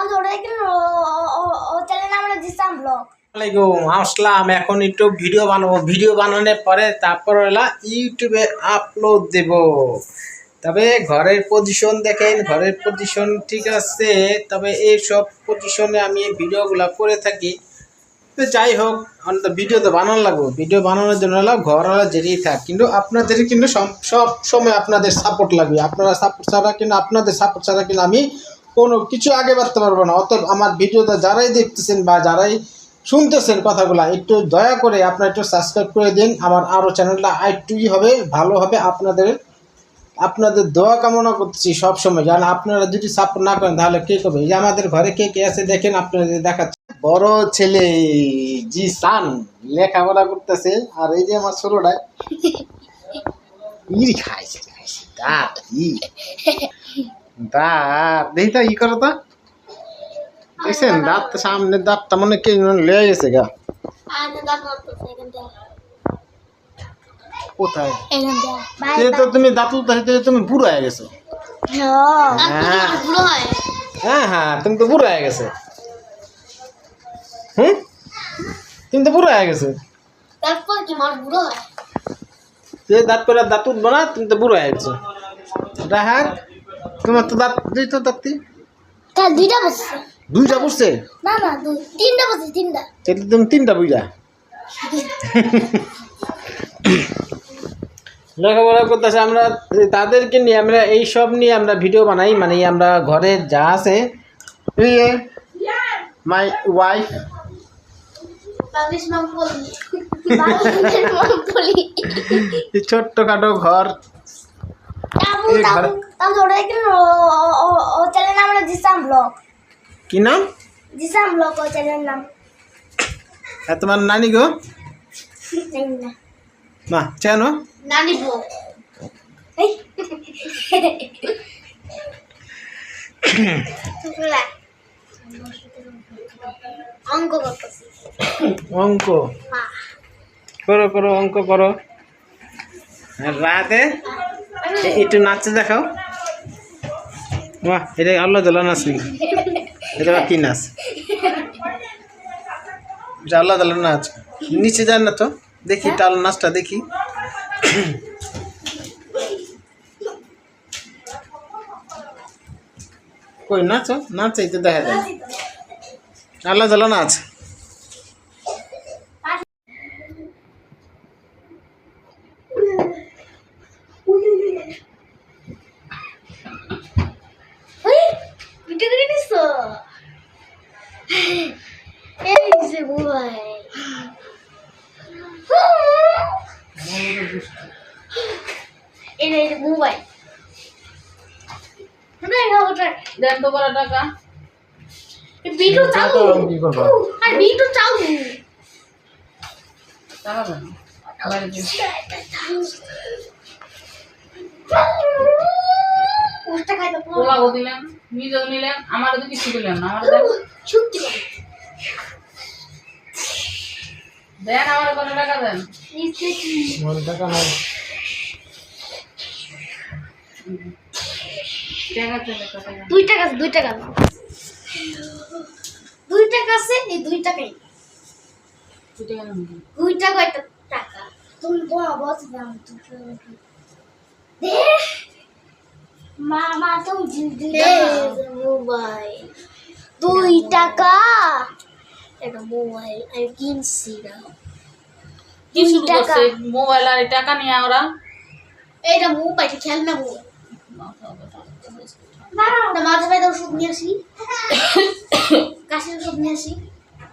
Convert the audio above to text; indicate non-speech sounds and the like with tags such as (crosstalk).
তাহলে ওটা দেখলেন ও, ও- ও- ও চ্যানেল আমরা দিতাম ব্লগ আসসালামাইকুম আসলাম। এখন একটু ভিডিও বানাবো। ভিডিও বানানোর পরে তারপর হলো ইউটিউবে আপলোড দেব। তবে ঘরের পজিশন দেখেন, ঘরের পজিশন ঠিক আছে, তবে এই সব পজিশনে আমি ভিডিওগুলো করে থাকি। তো যাই হোক আমরা তো ভিডিও তো বানানো লাগবো। ভিডিও বানানোর জন্য হলো ঘর হলো যেতেই থাক, কিন্তু আপনাদের কিন্তু সব সময় আপনাদের সাপোর্ট লাগবে। আপনারা সাপোর্ট ছাড়া কিন্তু, আপনাদের সাপোর্ট ছাড়া কিন্তু আমি কোনো কিছু আগে বাড়তে পারব না। অতএব আমার ভিডিওটা যারাই দেখতেছেন বা যারাই শুনতেছেন কথাগুলো একটু দয়া করে আপনারা একটু সাবস্ক্রাইব করে দিন। আমার আরও চ্যানেলটা আরেকটুই হবে ভালো হবে আপনাদের আপনাদের দোয়া কামনা করতেছি সব সময় কারণ আপনারা যদি সাপোর্ট না করেন তাহলে কে করবে? এই যে আমাদের ঘরে কে কে আছে দেখেন আপনাদের দেখাচ্ছে। বড় ছেলে জি সান লেখাপড়া করতেছে আর এই যে আমার ছোটটা (laughs) ই খাইছে খাইছে দাঁত দেখি তো ই করো তো। দেখছেন দাঁত সামনে দাঁতটা মনে কে লেগে গেছে গা। কোথায়? তো তুমি দাঁত তুমি বুড়ো হয়ে গেছো। হ্যাঁ। হ্যাঁ? হ্যাঁ তুমি তো বুড়ো হয়ে গেছে। হুম? তুমি তো বুড়ো হয়ে গেছে। হয়? দাঁত করে দাঁত উঠবো না তুমি তো বুড়ো হয়ে গেছো। রাহাত। তোমার তো দাঁত দুই তো দাঁতটি কাল দুইটা বসছে। দুইটা বুঝছে না না দুই তিনটা বসছে তিনটা। তাহলে তুমি তিনটা বুঝা লেখাপড়া করতেছে আমরা তাদেরকে নিয়ে আমরা এই সব নিয়ে আমরা ভিডিও বানাই মানে আমরা ঘরে যা আছে। মাই ওয়াইফ ছোট্টখাটো ঘর। কি নাম? দিতাম ব্লগ ও চ্যানেল নাম। আর তোমার নানি গো? না। মা চেনো? নানি এই। অঙ্ক অঙ্ক? হ্যাঁ। করো করো অঙ্ক করো। আর রাতে? একটু নাচতে দেখাও। বাহ এটা আল্লাহ জাল্লা নাচ নাকি এটা কি নাচ? এটা আল্লাহ জাল্লা নাচ। নিচে যান না তো দেখি টাল নাচটা দেখি। কই নাচো? নাচ এই তো দেখা যায়। আল্লাহ জাল্লা নাচ ওই ভিডিও করে নিস এই যে মোবাইল এটা এটা মোবাইল। দেন তো বড় টাকা। ভিডিও চালু। আর ভিডিও চালু। টাকা দেন। বাইরে দিন। ওটা খাইতে পোলাও দিলেন নিজেও নিলেন আমারও তো কিছু দিলেন না আমার দেন আমার কত টাকা দেন। টাকা নাই। দুই টাকা দুই টাকা দুই টাকা আছে এই দুই টাকাই। টাকা দুই টাকা একটা টাকা। তুমি দাম মামা তো মোবাইল দুই টাকা। একটা মোবাইল আমি কিনছি না। কি শুরু। করছে? মোবাইল আর টাকা নিয়ে ওরা? এইটা মোবাইল খেলনা মোবাইল। না মাথা ব্যথা ওষুধ নিয়ে আসি। (coughs) কাশির ওষুধ নিয়ে আসি।